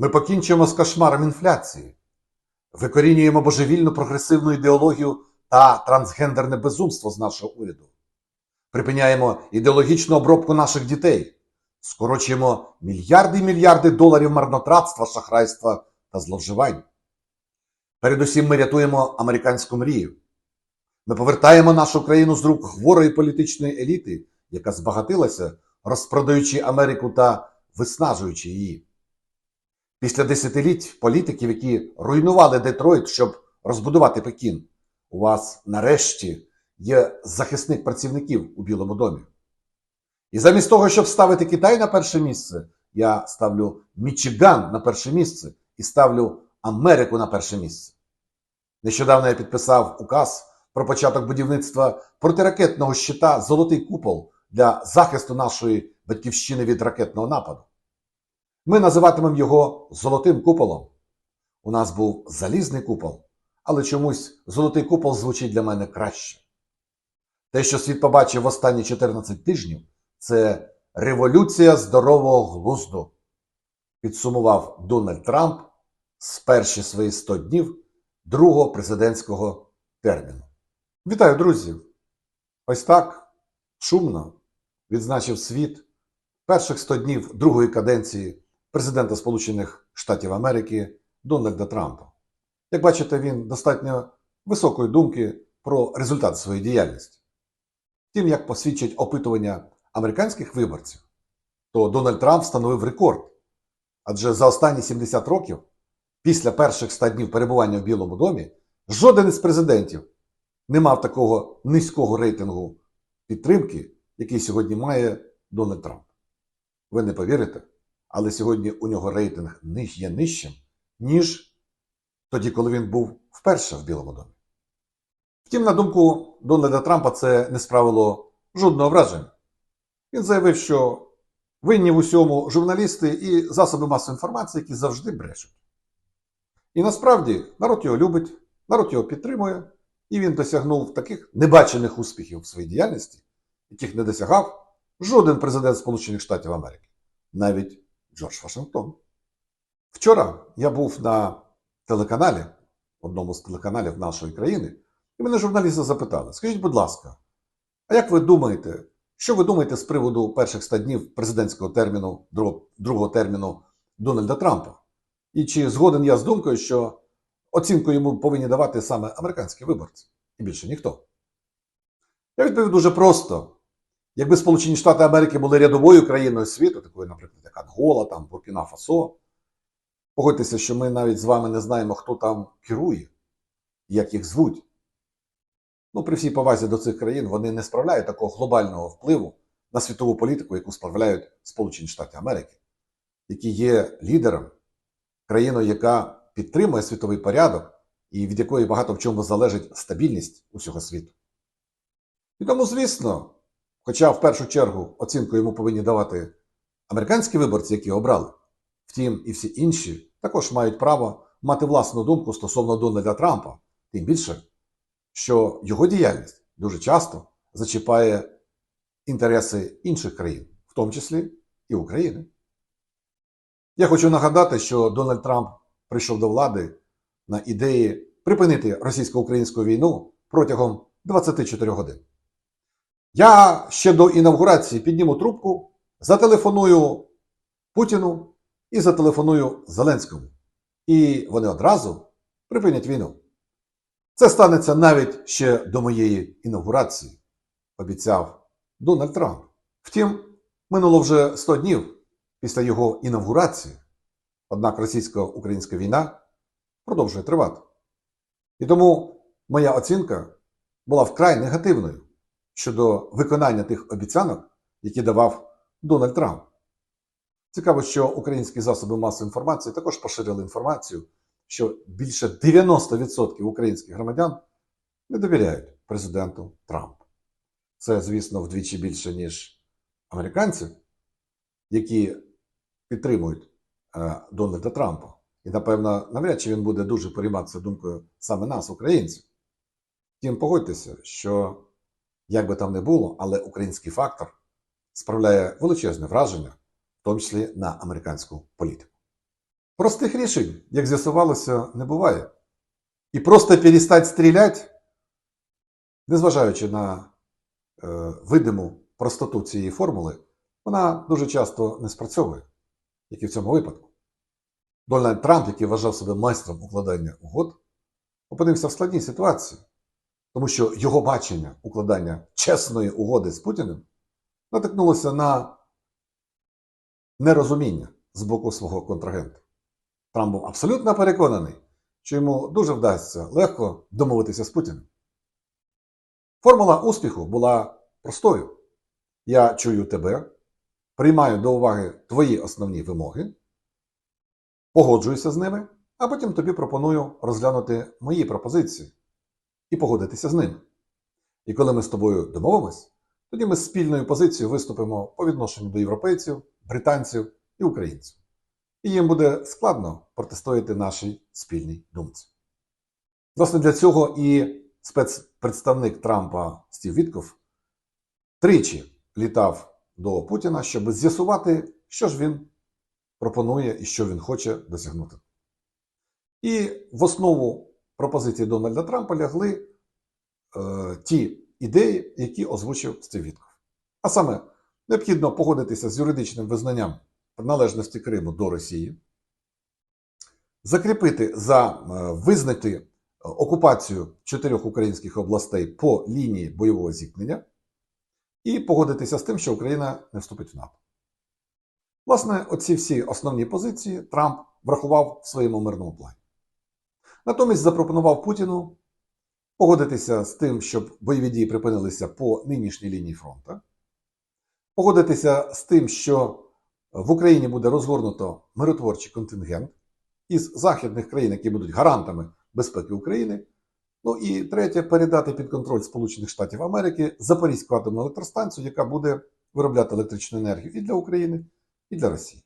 Ми покінчимо з кошмаром інфляції, викорінюємо божевільну прогресивну ідеологію та трансгендерне безумство з нашого уряду. Припиняємо ідеологічну обробку наших дітей, скорочуємо мільярди і мільярди доларів марнотратства, шахрайства та зловживань. Передусім ми рятуємо американську мрію. Ми повертаємо нашу країну з рук хворої політичної еліти, яка збагатилася, розпродаючи Америку та виснажуючи її. Після десятиліть політиків, які руйнували Детройт, щоб розбудувати Пекін, у вас нарешті є захисник працівників у Білому домі. І замість того, щоб ставити Китай на перше місце, я ставлю Мічиган на перше місце і ставлю Америку на перше місце. Нещодавно я підписав указ про початок будівництва протиракетного щита Золотий купол для захисту нашої батьківщини від ракетного нападу. Ми називатимемо його Золотим куполом. У нас був залізний купол, але чомусь золотий купол звучить для мене краще. Те, що світ побачив в останні 14 тижнів, це революція здорового глузду, підсумував Дональд Трамп з перші свої 100 днів другого президентського терміну. Вітаю, друзі! Ось так шумно відзначив світ перших 100 днів другої каденції президента Сполучених Штатів Америки Дональда Трампа. Як бачите, він достатньо високої думки про результат своєї діяльності. Втім, як посвідчать опитування американських виборців, то Дональд Трамп встановив рекорд. Адже за останні 70 років, після перших 100 днів перебування в Білому домі, жоден із президентів не мав такого низького рейтингу підтримки, який сьогодні має Дональд Трамп. Ви не повірите, але сьогодні у нього рейтинг є нижчим, ніж тоді, коли він був вперше в Білому домі. Втім, на думку Дональда Трампа, це не справило жодного враження. Він заявив, що винні в усьому журналісти і засоби масової інформації, які завжди брешуть. І насправді народ його любить, народ його підтримує, і він досягнув таких небачених успіхів в своїй діяльності, яких не досягав жоден президент Сполучених Штатів Америки, навіть Джордж Вашингтон. Вчора я був на телеканалі, одному з телеканалів нашої країни, і мене журналісти запитали: скажіть, будь ласка, а як ви думаєте, що ви думаєте з приводу перших 100 днів президентського терміну, другого, терміну Дональда Трампа? І чи згоден я з думкою, що оцінку йому повинні давати саме американські виборці, і більше ніхто? Я відповів дуже просто. Якби Сполучені Штати Америки були рядовою країною світу, такою, наприклад, як Ангола, там, Буркіна Фасо, погодьтеся, що ми навіть з вами не знаємо, хто там керує, як їх звуть. Ну, при всій повазі до цих країн вони не справляють такого глобального впливу на світову політику, яку справляють Сполучені Штати Америки, які є лідером, країною, яка підтримує світовий порядок і від якої багато в чому залежить стабільність усього світу. І тому, звісно, хоча в першу чергу оцінку йому повинні давати американські виборці, які обрали, втім, і всі інші також мають право мати власну думку стосовно Дональда Трампа, тим більше, що його діяльність дуже часто зачіпає інтереси інших країн, в тому числі і України. Я хочу нагадати, що Дональд Трамп прийшов до влади на ідеї припинити російсько-українську війну протягом 24 годин. Я ще до інавгурації підніму трубку, зателефоную Путіну і зателефоную Зеленському. І вони одразу припинять війну. Це станеться навіть ще до моєї інавгурації, обіцяв Дональд Трамп. Втім, минуло вже 100 днів після його інавгурації, однак російсько-українська війна продовжує тривати. І тому моя оцінка була вкрай негативною щодо виконання тих обіцянок, які давав Дональд Трамп. Цікаво, що українські засоби масової інформації також поширили інформацію, що більше 90% українських громадян не довіряють президенту Трампу. Це, звісно, вдвічі більше, ніж американців, які підтримують е, Дональда Трампа. І, напевно, навряд чи він буде дуже перейматися думкою саме нас, українців. Втім, погодьтеся, що як би там не було, але український фактор справляє величезне враження, в тому числі на американську політику. Простих рішень, як з'ясувалося, не буває. І просто перестати стріляти, незважаючи на е, видиму простоту цієї формули, вона дуже часто не спрацьовує, як і в цьому випадку. Дональд Трамп, який вважав себе майстром укладання угод, опинився в складній ситуації, тому що його бачення укладання чесної угоди з Путіним натикнулося на нерозуміння з боку свого контрагента. Трамп був абсолютно переконаний, що йому дуже вдасться легко домовитися з Путіним. Формула успіху була простою. Я чую тебе, приймаю до уваги твої основні вимоги, погоджуюся з ними, а потім тобі пропоную розглянути мої пропозиції і погодитися з ними. І коли ми з тобою домовимось, тоді ми з спільною позицією виступимо по відношенню до європейців, британців і українців. І їм буде складно протистояти нашій спільній думці. Власне, для цього і спецпредставник Трампа Стів Вітков тричі літав до Путіна, щоб з'ясувати, що ж він пропонує і що він хоче досягнути. І в основу пропозиції Дональда Трампа лягли е, ті ідеї, які озвучив Стив Вітков. А саме, необхідно погодитися з юридичним визнанням належності Криму до Росії, закріпити за е, визнати окупацію чотирьох українських областей по лінії бойового зіткнення і погодитися з тим, що Україна не вступить в НАТО. Власне, оці всі основні позиції Трамп врахував в своєму мирному плані. Натомість запропонував Путіну погодитися з тим, щоб бойові дії припинилися по нинішній лінії фронту, погодитися з тим, що в Україні буде розгорнуто миротворчий контингент із західних країн, які будуть гарантами безпеки України. Ну і третє, передати під контроль Сполучених Штатів Америки Запорізьку атомну електростанцію, яка буде виробляти електричну енергію і для України, і для Росії.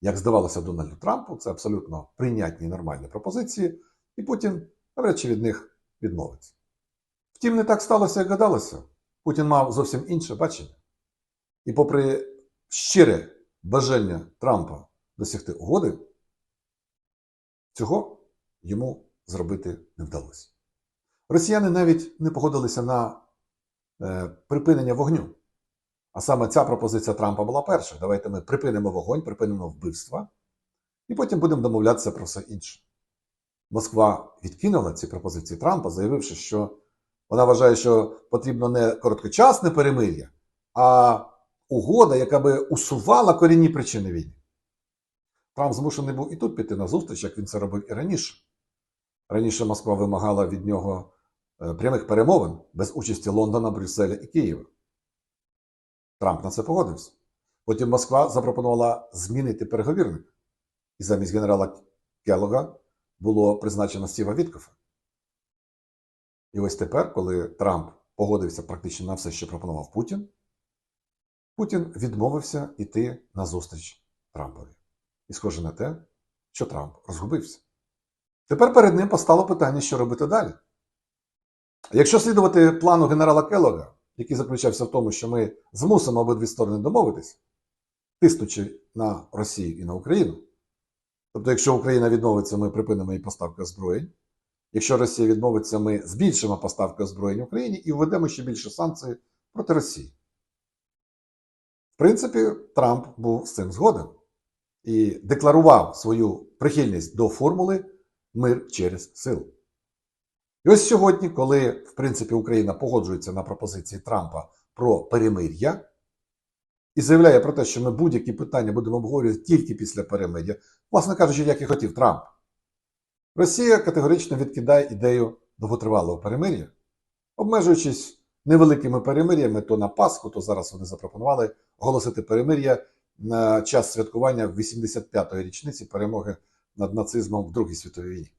Як здавалося Дональду Трампу, це абсолютно прийнятні і нормальні пропозиції, і Путін навряд чи від них відмовиться. Втім, не так сталося, як гадалося. Путін мав зовсім інше бачення. І попри щире бажання Трампа досягти угоди, цього йому зробити не вдалося. Росіяни навіть не погодилися на е, припинення вогню. А саме ця пропозиція Трампа була перша. Давайте ми припинимо вогонь, припинимо вбивства, і потім будемо домовлятися про все інше. Москва відкинула ці пропозиції Трампа, заявивши, що вона вважає, що потрібно не короткочасне перемир'я, а угода, яка би усувала корінні причини війни. Трамп змушений був і тут піти на зустріч, як він це робив і раніше. Раніше Москва вимагала від нього е, прямих перемовин без участі Лондона, Брюсселя і Києва. Трамп на це погодився. Потім Москва запропонувала змінити переговірник. І замість генерала Келлога було призначено Стіва Віткофа. І ось тепер, коли Трамп погодився практично на все, що пропонував Путін, Путін відмовився йти на зустріч Трампові. І схоже на те, що Трамп розгубився. Тепер перед ним постало питання, що робити далі. Якщо слідувати плану генерала Келлога, який заключався в тому, що ми змусимо обидві сторони домовитись, тиснучи на Росію і на Україну. Тобто, якщо Україна відмовиться, ми припинимо її поставки озброєнь. Якщо Росія відмовиться, ми збільшимо поставки озброєнь Україні і введемо ще більше санкцій проти Росії. В принципі, Трамп був з цим згоден і декларував свою прихильність до формули мир через силу. І ось сьогодні, коли, в принципі, Україна погоджується на пропозиції Трампа про перемир'я і заявляє про те, що ми будь-які питання будемо обговорювати тільки після перемир'я, власне кажучи, як і хотів Трамп, Росія категорично відкидає ідею довготривалого перемир'я, обмежуючись невеликими перемир'ями то на Пасху, то зараз вони запропонували оголосити перемир'я на час святкування 85-ї річниці перемоги над нацизмом в Другій світовій війні.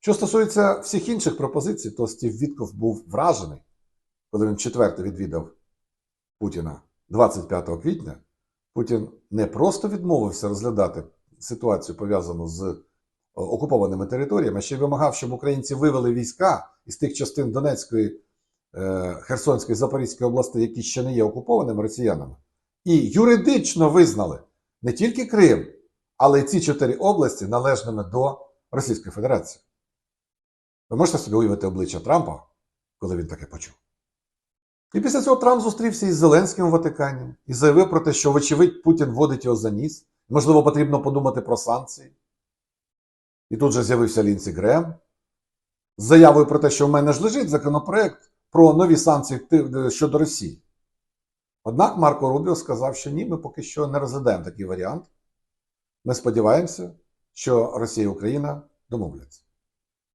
Що стосується всіх інших пропозицій, то Стів Вітков був вражений, коли він четверте відвідав Путіна 25 квітня. Путін не просто відмовився розглядати ситуацію, пов'язану з окупованими територіями, а ще й вимагав, щоб українці вивели війська із тих частин Донецької, е, Херсонської Запорізької областей, які ще не є окупованими росіянами, і юридично визнали не тільки Крим, але й ці чотири області належними до Російської Федерації. Ви можете собі уявити обличчя Трампа, коли він таке почув? І після цього Трамп зустрівся із Зеленським у Ватикані і заявив про те, що, вочевидь, Путін вводить його за ніс. Можливо, потрібно подумати про санкції. І тут же з'явився Лінсі Грем з заявою про те, що в мене ж лежить законопроект про нові санкції щодо Росії. Однак Марко Рубіо сказав, що ні, ми поки що не розглядаємо такий варіант. Ми сподіваємося, що Росія і Україна домовляться.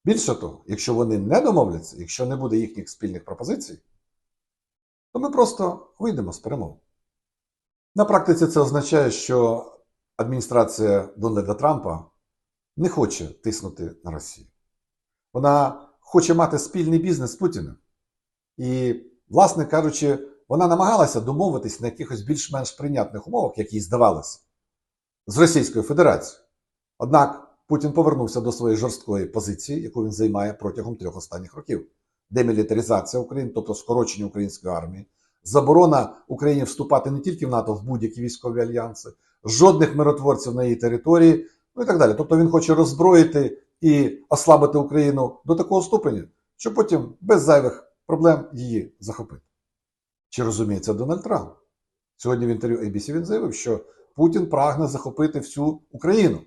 Більше того, якщо вони не домовляться, якщо не буде їхніх спільних пропозицій, то ми просто вийдемо з перемоги. На практиці це означає, що адміністрація Дональда Трампа не хоче тиснути на Росію. Вона хоче мати спільний бізнес з Путіним. І, власне кажучи, вона намагалася домовитись на якихось більш-менш прийнятних умовах, як їй здавалося, з Російською Федерацією. Однак Путін повернувся до своєї жорсткої позиції, яку він займає протягом трьох останніх років: демілітаризація України, тобто скорочення української армії, заборона Україні вступати не тільки в НАТО, в будь-які військові альянси, жодних миротворців на її території, ну і так далі. Тобто він хоче роззброїти і ослабити Україну до такого ступеня, щоб потім без зайвих проблем її захопити. Чи розуміє це Дональд Трамп? Сьогодні в інтерв'ю ABC він заявив, що Путін прагне захопити всю Україну.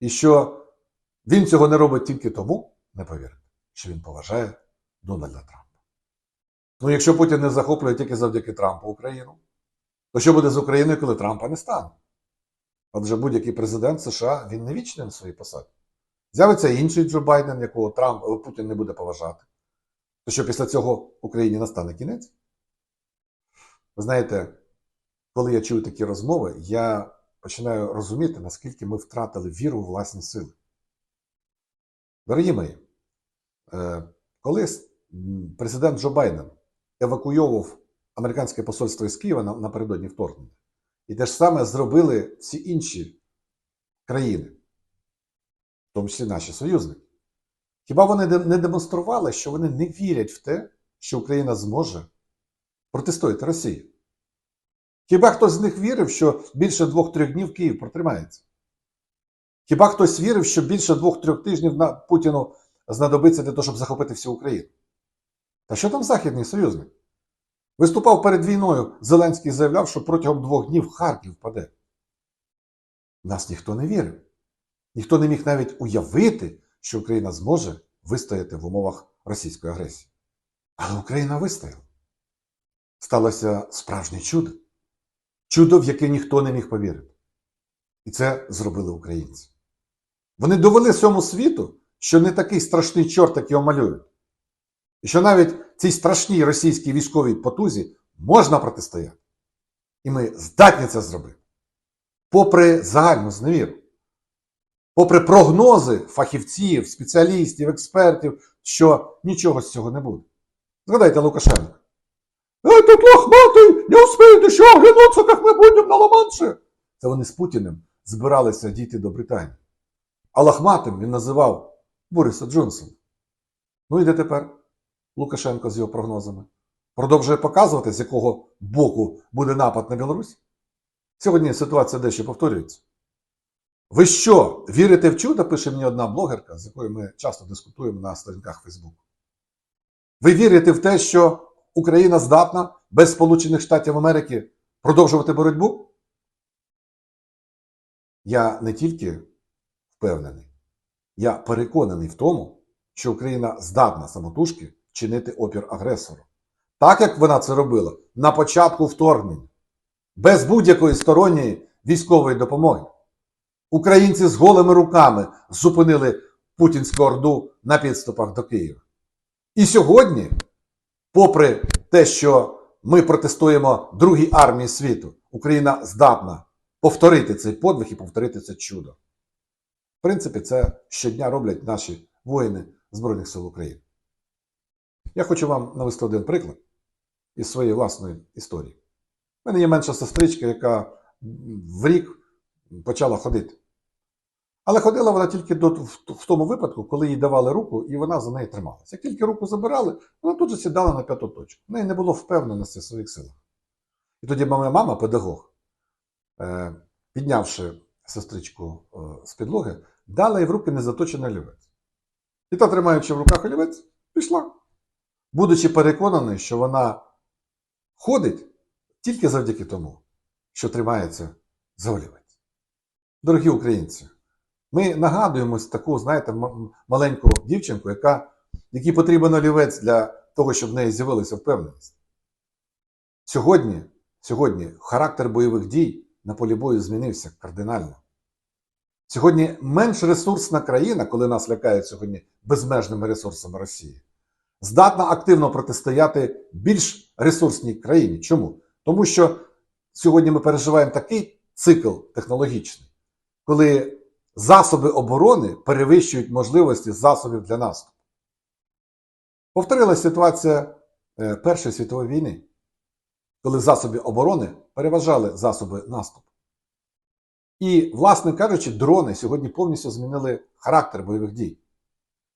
І що він цього не робить тільки тому, не повірте, що він поважає Дональда Трампа. Ну, якщо Путін не захоплює тільки завдяки Трампу Україну, то що буде з Україною, коли Трампа не стане? Адже будь-який президент США він не вічний на своїй посаді. З'явиться інший Джо Байден, якого Трамп е, Путін не буде поважати. То що після цього Україні настане кінець? Ви знаєте, коли я чую такі розмови, я починаю розуміти, наскільки ми втратили віру у власні сили. Дорогі мої, е, коли президент Джо Байден евакуйовував американське посольство із Києва напередодні вторгнення, і те ж саме зробили всі інші країни, в тому числі наші союзники. Хіба вони не демонстрували, що вони не вірять в те, що Україна зможе протистояти Росії? Хіба хтось з них вірив, що більше двох-трьох днів Київ протримається? Хіба хтось вірив, що більше двох-трьох тижнів на Путіну знадобиться для того, щоб захопити всю Україну? Та що там Західний союзник? Виступав перед війною, Зеленський заявляв, що протягом двох днів Харків впаде. Нас ніхто не вірив. Ніхто не міг навіть уявити, що Україна зможе вистояти в умовах російської агресії. Але Україна вистояла. Сталося справжнє чудо. Чудо, в яке ніхто не міг повірити. І це зробили українці. Вони довели всьому світу, що не такий страшний чорт, як його малюють. І що навіть цій страшній російській військовій потузі можна протистояти. І ми здатні це зробити. Попри загальну зневіру, попри прогнози фахівців, спеціалістів, експертів, що нічого з цього не буде. Згадайте Лукашенка. Этот лохматий не успеет еще оглянуться, как мы будем на Ла-Манше. Це вони з Путіним збиралися дійти до Британії. А лохматим він називав Бориса Джонсона. Ну і де тепер Лукашенко з його прогнозами? Продовжує показувати, з якого боку буде напад на Білорусь? Сьогодні ситуація дещо повторюється. Ви що, вірите в чудо? пише мені одна блогерка, з якою ми часто дискутуємо на сторінках Фейсбуку. Ви вірите в те, що Україна здатна без Сполучених Штатів Америки продовжувати боротьбу? Я не тільки впевнений, я переконаний в тому, що Україна здатна самотужки чинити опір агресору. Так як вона це робила на початку вторгнення, без будь-якої сторонньої військової допомоги. Українці з голими руками зупинили путінську орду на підступах до Києва. І сьогодні, попри те, що ми протестуємо другій армії світу, Україна здатна повторити цей подвиг і повторити це чудо. В принципі, це щодня роблять наші воїни Збройних сил України. Я хочу вам навести один приклад із своєї власної історії. У мене є менша сестричка, яка в рік почала ходити. Але ходила вона тільки до, в, тому випадку, коли їй давали руку, і вона за неї трималася. Як тільки руку забирали, вона тут же сідала на п'яту точку. В неї не було впевненості в своїх силах. І тоді моя мама, педагог, е, піднявши сестричку е, з підлоги, дала їй в руки незаточений олівець. І та, тримаючи в руках олівець, пішла. Будучи переконаний, що вона ходить тільки завдяки тому, що тримається за олівець. Дорогі українці, ми нагадуємось таку, знаєте, маленьку дівчинку, яка, якій потрібен олівець для того, щоб в неї з'явилася впевненість. Сьогодні, сьогодні характер бойових дій на полі бою змінився кардинально. Сьогодні менш ресурсна країна, коли нас лякають сьогодні безмежними ресурсами Росії, здатна активно протистояти більш ресурсній країні. Чому? Тому що сьогодні ми переживаємо такий цикл технологічний, коли засоби оборони перевищують можливості засобів для наступу. Повторилася ситуація е, Першої світової війни, коли засоби оборони переважали засоби наступу. І, власне кажучи, дрони сьогодні повністю змінили характер бойових дій.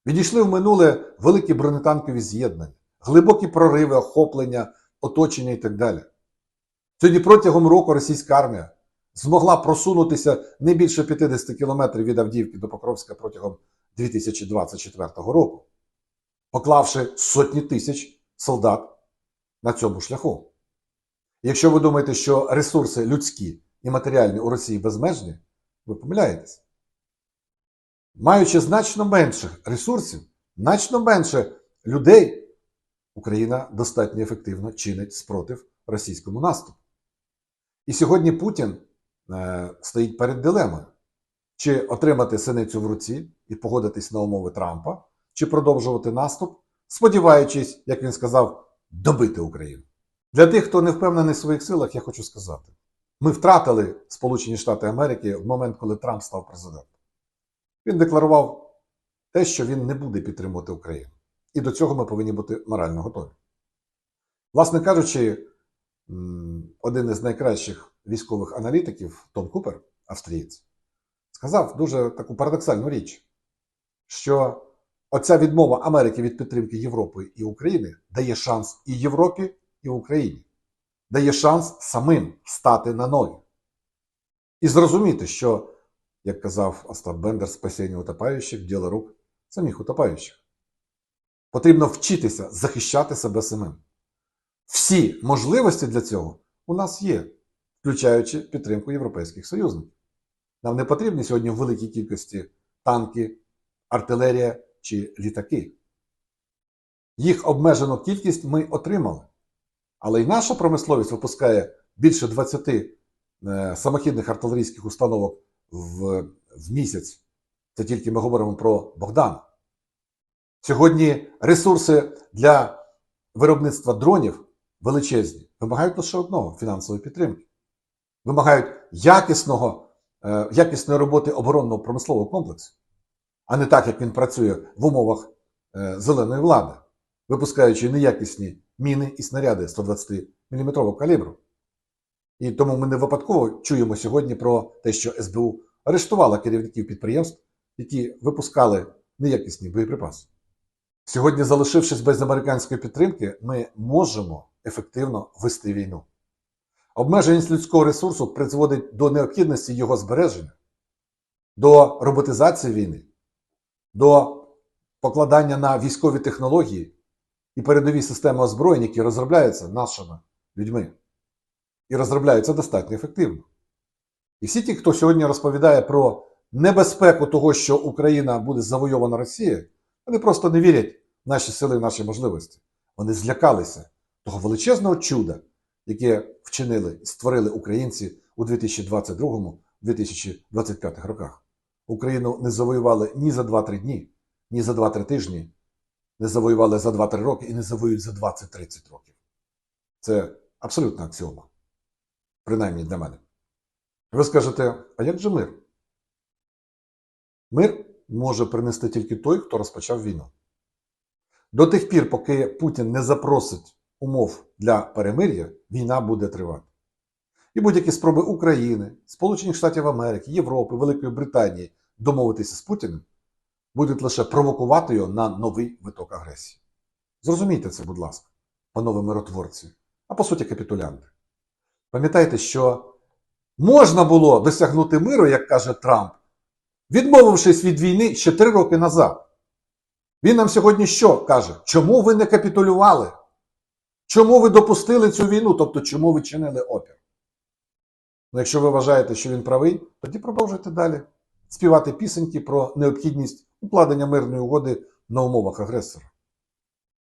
Відійшли в минуле великі бронетанкові з'єднання, глибокі прориви, охоплення, оточення і так далі. Сьогодні протягом року російська армія змогла просунутися не більше 50 кілометрів від Авдіївки до Покровська протягом 2024 року, поклавши сотні тисяч солдат на цьому шляху. Якщо ви думаєте, що ресурси людські і матеріальні у Росії безмежні, ви помиляєтесь. Маючи значно менше ресурсів, значно менше людей, Україна достатньо ефективно чинить спротив російському наступу. І сьогодні Путін е, стоїть перед дилемою: чи отримати синицю в руці і погодитись на умови Трампа, чи продовжувати наступ, сподіваючись, як він сказав, добити Україну. Для тих, хто не впевнений в своїх силах, я хочу сказати: ми втратили Сполучені Штати Америки в момент, коли Трамп став президентом. Він декларував те, що він не буде підтримувати Україну. І до цього ми повинні бути морально готові. Власне кажучи, один із найкращих військових аналітиків, Том Купер, австрієць, сказав дуже таку парадоксальну річ, що оця відмова Америки від підтримки Європи і України дає шанс і Європі, і Україні, дає шанс самим стати на ноги. І зрозуміти, що як казав Остап Бендер, спасіння утопаючих, діло рук самих утопаючих. Потрібно вчитися захищати себе самим. Всі можливості для цього у нас є, включаючи підтримку європейських союзників. Нам не потрібні сьогодні в великій кількості танки, артилерія чи літаки. Їх обмежену кількість ми отримали. Але й наша промисловість випускає більше 20 е, самохідних артилерійських установок в, в місяць. Це тільки ми говоримо про Богдана. Сьогодні ресурси для виробництва дронів величезні, вимагають лише одного фінансової підтримки. Вимагають якісного, е, якісної роботи оборонного промислового комплексу, а не так, як він працює в умовах е, зеленої влади, випускаючи неякісні міни і снаряди 120 мм калібру. І тому ми не випадково чуємо сьогодні про те, що СБУ арештувала керівників підприємств, які випускали неякісні боєприпаси. Сьогодні, залишившись без американської підтримки, ми можемо ефективно вести війну. Обмеженість людського ресурсу призводить до необхідності його збереження, до роботизації війни, до покладання на військові технології і передові системи озброєнь, які розробляються нашими людьми і розробляються достатньо ефективно. І всі ті, хто сьогодні розповідає про небезпеку того, що Україна буде завойована Росією, вони просто не вірять в наші сили, в наші можливості. Вони злякалися того величезного чуда, яке вчинили і створили українці у 2022-2025 роках. Україну не завоювали ні за 2-3 дні, ні за 2-3 тижні, не завоювали за 2-3 роки і не завоюють за 20-30 років. Це абсолютна аксіома. Принаймні для мене. Ви скажете, а як же мир? Мир може принести тільки той, хто розпочав війну. До тих пір, поки Путін не запросить умов для перемир'я, війна буде тривати. І будь-які спроби України, Сполучених Штатів Америки, Європи, Великої Британії домовитися з Путіним будуть лише провокувати його на новий виток агресії. Зрозумійте це, будь ласка, панове миротворці, а по суті капітулянти. Пам'ятайте, що можна було досягнути миру, як каже Трамп, відмовившись від війни ще три роки назад. Він нам сьогодні що каже? Чому ви не капітулювали? Чому ви допустили цю війну? Тобто, чому ви чинили опір? Ну, якщо ви вважаєте, що він правий, тоді продовжуйте далі співати пісеньки про необхідність укладення мирної угоди на умовах агресора.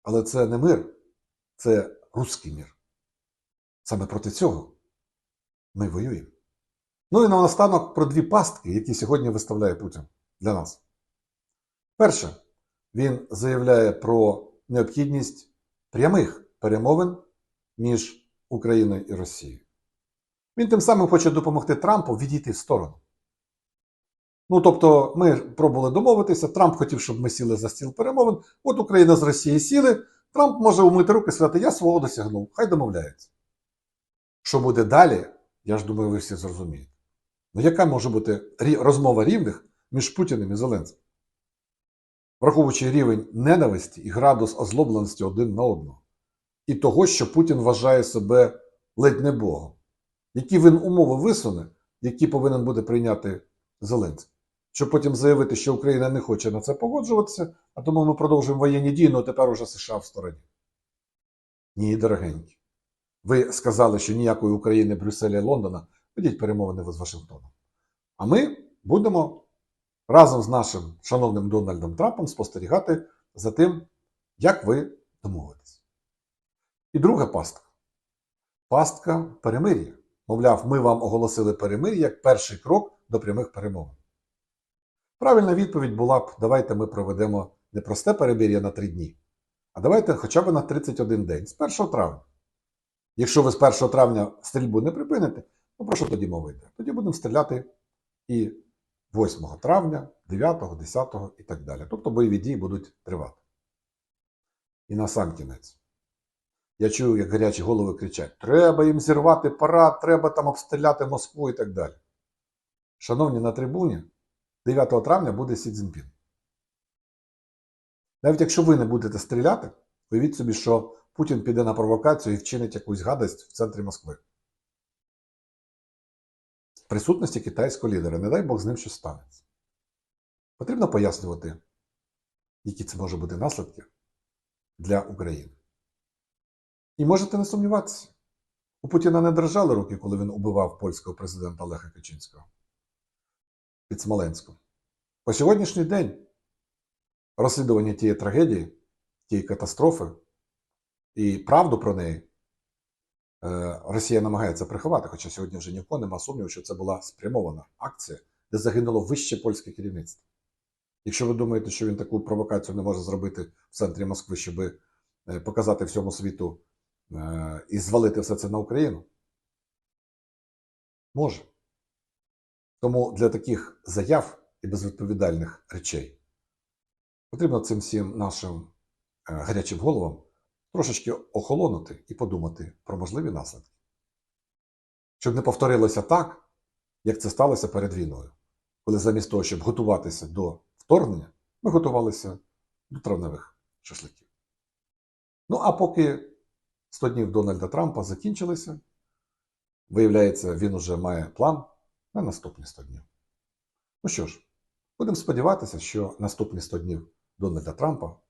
Але це не мир, це руський мір. Саме проти цього ми воюємо. Ну і наостанок про дві пастки, які сьогодні виставляє Путін для нас. Перше, він заявляє про необхідність прямих перемовин між Україною і Росією. Він тим самим хоче допомогти Трампу відійти в сторону. Ну, тобто, ми пробували домовитися, Трамп хотів, щоб ми сіли за стіл перемовин. От Україна з Росією сіли, Трамп може умити руки і сказати, я свого досягнув, хай домовляється. Що буде далі, я ж думаю, ви всі зрозумієте. Ну, яка може бути розмова рівних між Путіним і Зеленським? Враховуючи рівень ненависті і градус озлобленості один на одного, і того, що Путін вважає себе ледь не Богом. Які він умови висуне, які повинен буде прийняти Зеленський? Щоб потім заявити, що Україна не хоче на це погоджуватися, а тому ми продовжуємо воєнні дії, ну тепер уже США в стороні. Ні, дорогенькі. Ви сказали, що ніякої України, Брюсселя і Лондона ведіть перемовини ви з Вашингтоном. А ми будемо разом з нашим шановним Дональдом Трампом спостерігати за тим, як ви домовитесь. І друга пастка. Пастка перемир'я. Мовляв, ми вам оголосили перемир'я як перший крок до прямих перемовин. Правильна відповідь була б: давайте ми проведемо не просте перемир'я на три дні, а давайте хоча б на 31 день, з 1 травня. Якщо ви з 1 травня стрільбу не припините, ну про що тоді йде? Тоді будемо стріляти і 8 травня, 9, 10 і так далі. Тобто бойові дії будуть тривати. І на сам кінець. Я чую, як гарячі голови кричать: треба їм зірвати парад, треба там обстріляти Москву і так далі. Шановні, на трибуні 9 травня буде Сі Цзіньпін. Навіть якщо ви не будете стріляти, уявіть собі, що Путін піде на провокацію і вчинить якусь гадость в центрі Москви. В присутності китайського лідера, не дай Бог з ним щось станеться. Потрібно пояснювати, які це може бути наслідки для України. І можете не сумніватися. У Путіна не держали руки, коли він убивав польського президента Олега Качинського під Смоленськом. По сьогоднішній день розслідування тієї трагедії, тієї катастрофи і правду про неї е, Росія намагається приховати, хоча сьогодні вже ні в нема сумніву, що це була спрямована акція, де загинуло вище польське керівництво. Якщо ви думаєте, що він таку провокацію не може зробити в центрі Москви, щоб е, показати всьому світу е, і звалити все це на Україну, може. Тому для таких заяв і безвідповідальних речей потрібно цим всім нашим е, гарячим головам трошечки охолонути і подумати про можливі наслідки. Щоб не повторилося так, як це сталося перед війною, коли замість того, щоб готуватися до вторгнення, ми готувалися до травневих шашликів. Ну а поки 100 днів Дональда Трампа закінчилися, виявляється, він уже має план на наступні 100 днів. Ну що ж, будемо сподіватися, що наступні 100 днів Дональда Трампа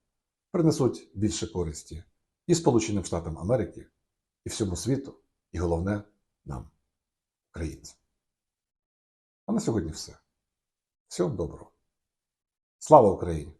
принесуть більше користі і Сполученим Штатам Америки, і всьому світу, і головне нам, українцям. А на сьогодні все. Всього доброго. Слава Україні!